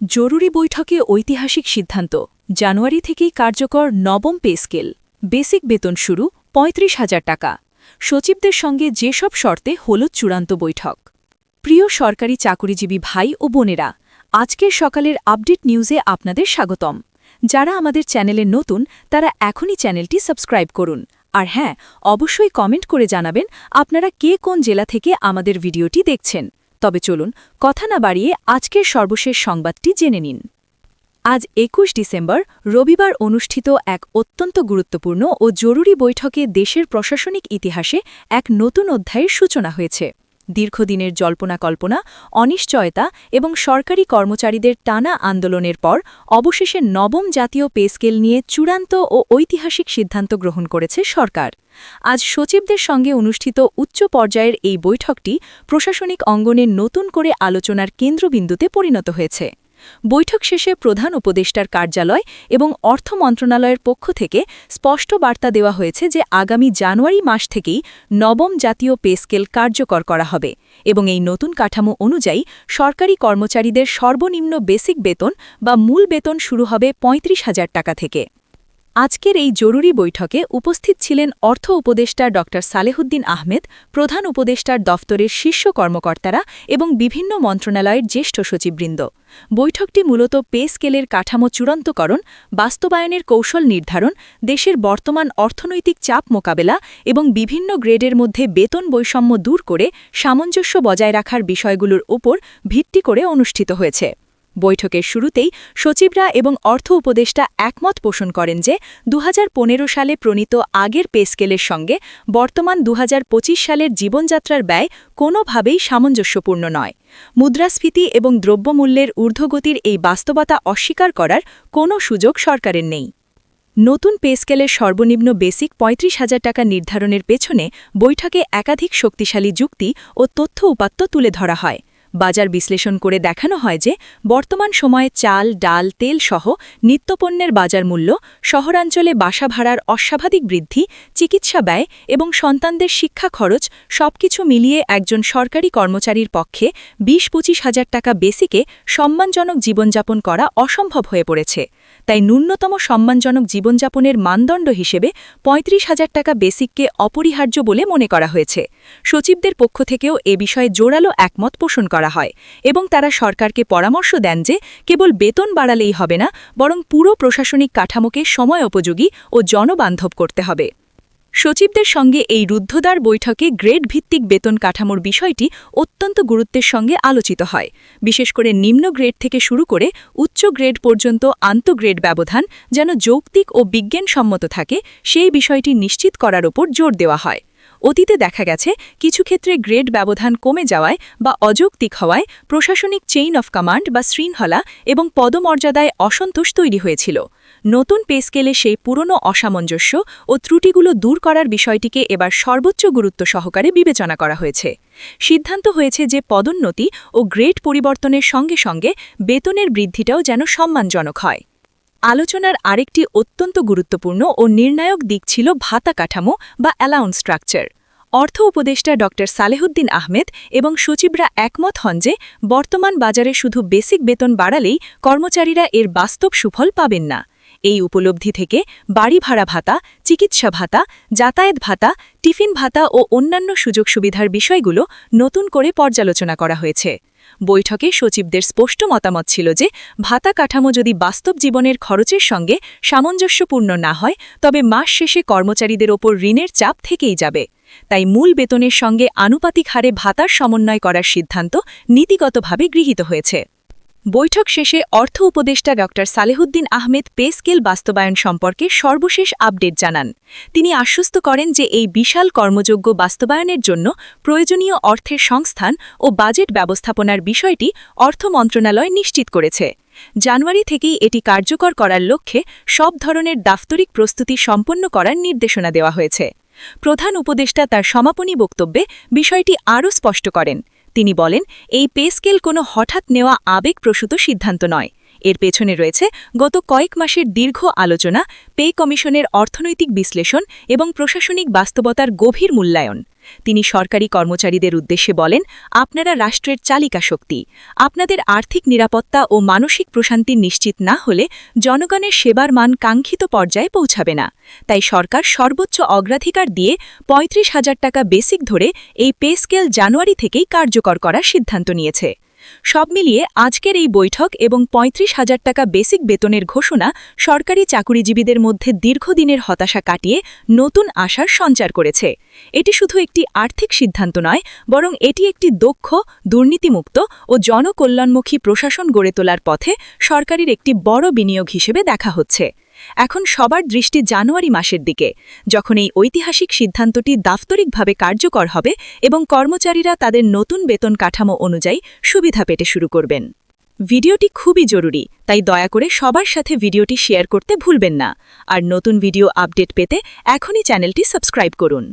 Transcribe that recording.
জরুরি বৈঠকে ঐতিহাসিক সিদ্ধান্ত। জানুয়ারি থেকেই কার্যকর নবম পে স্কেল। বেসিক বেতন শুরু পঁয়ত্রিশ হাজার টাকা। সচিবদের সঙ্গে যেসব শর্তে হল চূড়ান্ত বৈঠক। প্রিয় সরকারি চাকুরিজীবী ভাই ও বোনেরা, আজকের সকালের আপডেট নিউজে আপনাদের স্বাগতম। যারা আমাদের চ্যানেলে নতুন, তারা এখনই চ্যানেলটি সাবস্ক্রাইব করুন। আর হ্যাঁ অবশ্যই কমেন্ট করে জানাবেন আপনারা কে কোন জেলা থেকে আমাদের ভিডিওটি দেখছেন। তবে চলুন কথা না বাড়িয়ে আজকের সর্বশেষ সংবাদটি জেনে নিন। আজ একুশ ডিসেম্বর, রবিবার অনুষ্ঠিত এক অত্যন্ত গুরুত্বপূর্ণ ও জরুরি বৈঠকে দেশের প্রশাসনিক ইতিহাসে এক নতুন অধ্যায়ের সূচনা হয়েছে। দীর্ঘদিনের জল্পনা কল্পনা, অনিশ্চয়তা এবং সরকারি কর্মচারীদের টানা আন্দোলনের পর অবশেষে নবম জাতীয় পে স্কেল নিয়ে চূড়ান্ত ও ঐতিহাসিক সিদ্ধান্ত গ্রহণ করেছে সরকার। আজ সচিবদের সঙ্গে অনুষ্ঠিত উচ্চ পর্যায়ের এই বৈঠকটি প্রশাসনিক অঙ্গনের নতুন করে আলোচনার কেন্দ্রবিন্দুতে পরিণত হয়েছে। বৈঠক শেষে প্রধান উপদেষ্টার কার্যালয় এবং অর্থ মন্ত্রণালয়ের পক্ষ থেকে স্পষ্ট বার্তা দেওয়া হয়েছে যে আগামী জানুয়ারি মাস থেকেই নবম জাতীয় পে স্কেল কার্যকর করা হবে এবং এই নতুন কাঠামো অনুযায়ী সরকারি কর্মচারীদের সর্বনিম্ন বেসিক বেতন বা মূল বেতন শুরু হবে পঁয়ত্রিশ হাজার টাকা থেকে। আজকের এই জরুরি বৈঠকে উপস্থিত ছিলেন অর্থ উপদেষ্টা ড. সালেহুদ্দিন আহমেদ, প্রধান উপদেষ্টার দফতরের শীর্ষ কর্মকর্তারা এবং বিভিন্ন মন্ত্রণালয়ের জ্যেষ্ঠ সচিববৃন্দ। বৈঠকটি মূলত পে স্কেলের কাঠামো চূড়ান্তকরণ, বাস্তবায়নের কৌশল নির্ধারণ, দেশের বর্তমান অর্থনৈতিক চাপ মোকাবেলা এবং বিভিন্ন গ্রেডের মধ্যে বেতন বৈষম্য দূর করে সামঞ্জস্য বজায় রাখার বিষয়গুলোর উপর ভিত্তি করে অনুষ্ঠিত হয়েছে। বৈঠকের শুরুতেই সচিবরা এবং অর্থ উপদেষ্টা একমত পোষণ করেন যে দুহাজার পনেরো সালে প্রণীত আগের পে স্কেলের সঙ্গে বর্তমান দুহাজার পঁচিশ সালের জীবনযাত্রার ব্যয় কোনোভাবেই সামঞ্জস্যপূর্ণ নয়। মুদ্রাস্ফীতি এবং দ্রব্যমূল্যের ঊর্ধ্বগতির এই বাস্তবতা অস্বীকার করার কোনো সুযোগ সরকারের নেই। নতুন পে স্কেলের সর্বনিম্ন বেসিক পঁয়ত্রিশ হাজার টাকা নির্ধারণের পেছনে বৈঠকে একাধিক শক্তিশালী যুক্তি ও তথ্য উপাত্ত তুলে ধরা হয়। বাজার বিশ্লেষণ করে দেখানো হয় যে, বর্তমান সময়ে চাল, ডাল, তেল সহ নিত্যপণ্যের বাজার মূল্য শহরাঞ্চলে বাসা ভাড়ার অস্বাভাবিক বৃদ্ধি, চিকিৎসা ব্যয় এবং সন্তানদের শিক্ষা খরচ সবকিছু মিলিয়ে একজন সরকারি কর্মচারীর পক্ষে বিশ পঁচিশ হাজার টাকা বেসিকে সম্মানজনক জীবনযাপন করা অসম্ভব হয়ে পড়েছে। তাই ন্যূনতম সম্মানজনক জীবনযাপনের মানদণ্ড হিসেবে পঁয়ত্রিশ হাজার টাকা বেসিককে অপরিহার্য বলে মনে করা হয়েছে। সচিবদের পক্ষ থেকেও এ বিষয়ে জোরালো একমত পোষণ করা হয় এবং তারা সরকারকে পরামর্শ দেন যে কেবল বেতন বাড়ালেই হবে না, বরং পুরো প্রশাসনিক কাঠামোকে সময় উপযোগী ও জনবান্ধব করতে হবে। সচিবদের সঙ্গে এই রুদ্ধদ্বার বৈঠকে গ্রেড ভিত্তিক বেতন কাঠামোর বিষয়টি অত্যন্ত গুরুত্বের সঙ্গে আলোচিত হয়। বিশেষ করে নিম্ন গ্রেড থেকে শুরু করে উচ্চ গ্রেড পর্যন্ত আন্তঃগ্রেড ব্যবধান যেন যৌক্তিক ও বিজ্ঞানসম্মত থাকে, সেই বিষয়টি নিশ্চিত করার ওপর জোর দেওয়া হয়। অতীতে দেখা গেছে, কিছু ক্ষেত্রে গ্রেড ব্যবধান কমে যাওয়ায় বা অযৌক্তিক হওয়ায় প্রশাসনিক চেইন অফ কমান্ড বা শৃঙ্খলা এবং পদমর্যাদায় অসন্তোষ তৈরি হয়েছিল। নতুন পে স্কেলে সেই পুরনো অসামঞ্জস্য ও ত্রুটিগুলো দূর করার বিষয়টিকে এবার সর্বোচ্চ গুরুত্ব সহকারে বিবেচনা করা হয়েছে। সিদ্ধান্ত হয়েছে যে পদোন্নতি ও গ্রেড পরিবর্তনের সঙ্গে সঙ্গে বেতনের বৃদ্ধিটাও যেন সম্মানজনক হয়। আলোচনার আরেকটি অত্যন্ত গুরুত্বপূর্ণ ও নির্ণায়ক দিক ছিল ভাতা কাঠামো বা অ্যালাউন্স স্ট্রাকচার। অর্থ উপদেষ্টা ড. সালেহুদ্দিন আহমেদ এবং সচিবরা একমত হন যে বর্তমান বাজারে শুধু বেসিক বেতন বাড়ালেই কর্মচারীরা এর বাস্তব সুফল পাবেন না। এই উপলব্ধি থেকে বাড়ি ভাড়া ভাতা, চিকিৎসা ভাতা, যাতায়াত ভাতা, টিফিন ভাতা ও অন্যান্য সুযোগ সুবিধার বিষয়গুলো নতুন করে পর্যালোচনা করা হয়েছে। বৈঠকে সচিবদের স্পষ্ট মতামত ছিল যে, ভাতা কাঠামো যদি বাস্তব জীবনের খরচের সঙ্গে সামঞ্জস্যপূর্ণ না হয়, তবে মাস শেষে কর্মচারীদের ওপর ঋণের চাপ থেকেই যাবে। তাই মূল বেতনের সঙ্গে আনুপাতিক হারে ভাতার সমন্বয় করার সিদ্ধান্ত নীতিগতভাবে গৃহীত হয়েছে। বৈঠক শেষে অর্থ উপদেষ্টা ড. সালেহুদ্দিন আহমেদ পে স্কেল বাস্তবায়ন সম্পর্কে সর্বশেষ আপডেট জানান। তিনি আশ্বস্ত করেন যে এই বিশাল কর্মযোগ্য বাস্তবায়নের জন্য প্রয়োজনীয় অর্থের সংস্থান ও বাজেট ব্যবস্থাপনার বিষয়টি অর্থ মন্ত্রণালয় নিশ্চিত করেছে। জানুয়ারি থেকেই এটি কার্যকর করার লক্ষ্যে সব ধরনের দাফতরিক প্রস্তুতি সম্পন্ন করার নির্দেশনা দেওয়া হয়েছে। প্রধান উপদেষ্টা তার সমাপনী বক্তব্যে বিষয়টি আরও স্পষ্ট করেন। তিনি বলেন, এই পে স্কেল কোনো হঠাৎ নেওয়া আবেগপ্রসূত সিদ্ধান্ত নয়। এর পেছনে রয়েছে গত কয়েক মাসের দীর্ঘ আলোচনা, পে কমিশনের অর্থনৈতিক বিশ্লেষণ এবং প্রশাসনিক বাস্তবতার গভীর মূল্যায়ন। তিনি সরকারি কর্মচারীদের উদ্দেশ্যে বলেন, আপনারা রাষ্ট্রের চালিকা শক্তি। আপনাদের আর্থিক নিরাপত্তা ও মানসিক প্রশান্তি নিশ্চিত না হলে জনগণের সেবার মান কাঙ্ক্ষিত পর্যায়ে পৌঁছাবে না। তাই সরকার সর্বোচ্চ অগ্রাধিকার দিয়ে পঁয়ত্রিশ হাজার টাকা বেসিক ধরে এই পে স্কেল জানুয়ারি থেকেই কার্যকর করার সিদ্ধান্ত নিয়েছে। সব মিলিয়ে আজকের এই বৈঠক এবং পঁয়ত্রিশ হাজার টাকা বেসিক বেতনের ঘোষণা সরকারি চাকুরিজীবীদের মধ্যে দীর্ঘদিনের হতাশা কাটিয়ে নতুন আশার সঞ্চার করেছে। এটি শুধু একটি আর্থিক সিদ্ধান্ত নয়, বরং এটি একটি দক্ষ, দুর্নীতিমুক্ত ও জনকল্যাণমুখী প্রশাসন গড়ে তোলার পথে সরকারের একটি বড় বিনিয়োগ হিসেবে দেখা হচ্ছে। এখন সবার দৃষ্টি জানুয়ারি মাসের দিকে, যখন এই ঐতিহাসিক সিদ্ধান্তটি দাপ্তরিকভাবে কার্যকর হবে এবং কর্মচারীরা তাদের নতুন বেতন কাঠামো অনুযায়ী সুবিধা পেতে শুরু করবেন। ভিডিওটি খুবই জরুরি, তাই দয়া করে সবার সাথে ভিডিওটি শেয়ার করতে ভুলবেন না। আর নতুন ভিডিও আপডেট পেতে এখনই চ্যানেলটি সাবস্ক্রাইব করুন।